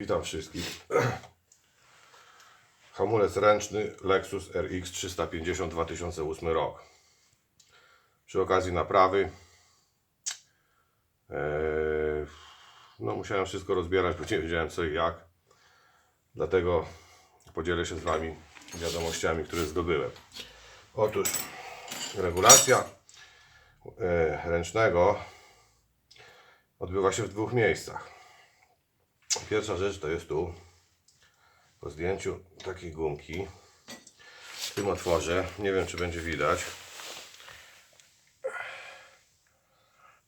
Witam wszystkich. Hamulec ręczny Lexus RX 350 2008 rok. Przy okazji naprawy e, no musiałem wszystko rozbierać, bo nie wiedziałem co i jak. Dlatego podzielę się z Wami wiadomościami, które zdobyłem. Otóż regulacja e, ręcznego odbywa się w dwóch miejscach. Pierwsza rzecz to jest tu po zdjęciu takiej gumki w tym otworze, nie wiem czy będzie widać.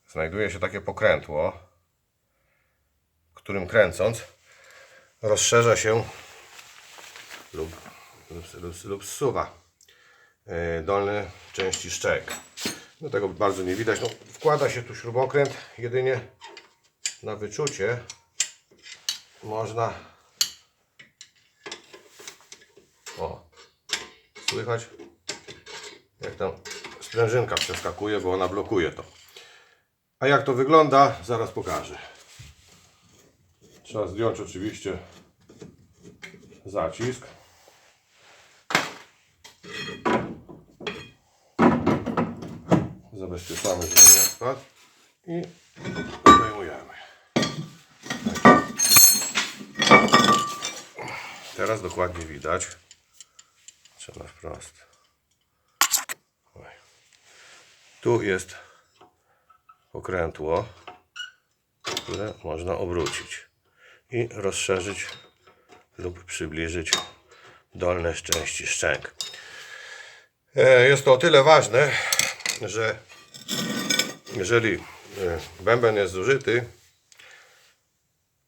Znajduje się takie pokrętło którym kręcąc rozszerza się lub, lub, lub, lub zsuwa yy, dolne części szczek. No tego bardzo nie widać. No, wkłada się tu śrubokręt jedynie na wyczucie można. O. Słychać? Jak tam sprężynka przeskakuje, bo ona blokuje to. A jak to wygląda zaraz pokażę. Trzeba zdjąć oczywiście zacisk. Zabezpieczamy, żeby nie spadł. I Teraz dokładnie widać. Trzeba wprost. Tu jest pokrętło, które można obrócić i rozszerzyć lub przybliżyć dolne części szczęk. E, Jest to o tyle ważne, że jeżeli e, bęben jest zużyty,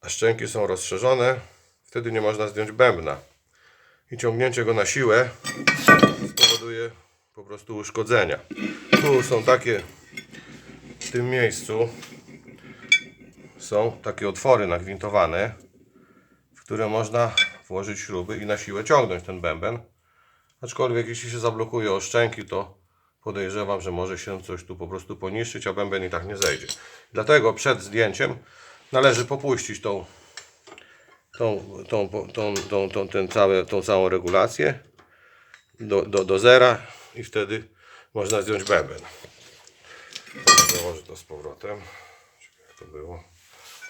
a szczęki są rozszerzone, wtedy nie można zdjąć bębna. I ciągnięcie go na siłę spowoduje po prostu uszkodzenia. Tu są takie, w tym miejscu są takie otwory nagwintowane, w które można włożyć śruby i na siłę ciągnąć ten bęben. Aczkolwiek jeśli się zablokuje o szczęki, to podejrzewam, że może się coś tu po prostu poniszczyć, a bęben i tak nie zejdzie. Dlatego przed zdjęciem należy popuścić tą tą, tą, tą, tą, tą, ten całe, tą całą regulację do, do, do zera i wtedy można zdjąć bęben. Założę to z powrotem. Czekaj, jak to było.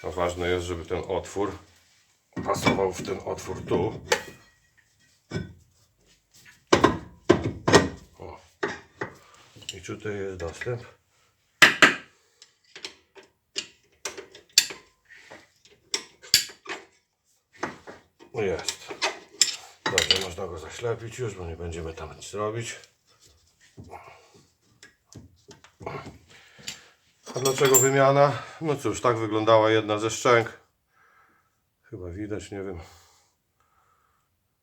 No ważne jest, żeby ten otwór pasował w ten otwór tu. O. I tutaj jest dostęp. Jest. Dobrze, można go zaślepić już, bo nie będziemy tam nic robić. A dlaczego wymiana? No cóż, tak wyglądała jedna ze szczęk. Chyba widać, nie wiem.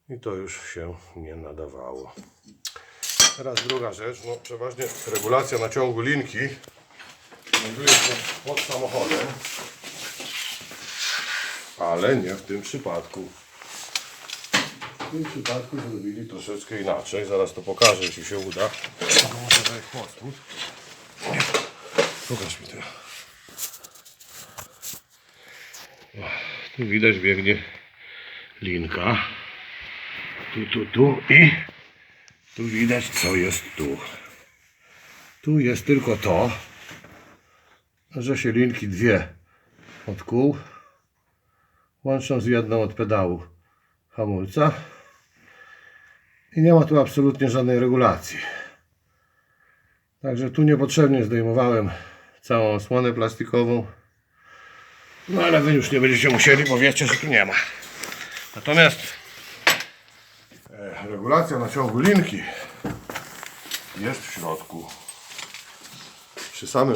I to już się nie nadawało. Teraz druga rzecz, no przeważnie regulacja naciągu linki znajduje się pod samochodem. Ale nie w tym przypadku. W tym przypadku zrobili troszeczkę inaczej. Zaraz to pokażę, jeśli się uda. Może daj spód. Pokaż mi to. Tu widać biegnie linka. Tu, tu, tu i tu widać co jest tu. Tu jest tylko to, że się linki dwie od kół łączą z jedną od pedału hamulca i nie ma tu absolutnie żadnej regulacji. Także tu niepotrzebnie zdejmowałem całą osłonę plastikową. No ale wy już nie będziecie musieli, bo wiecie, że tu nie ma. Natomiast e, regulacja naciągu linki jest w środku. Przy samym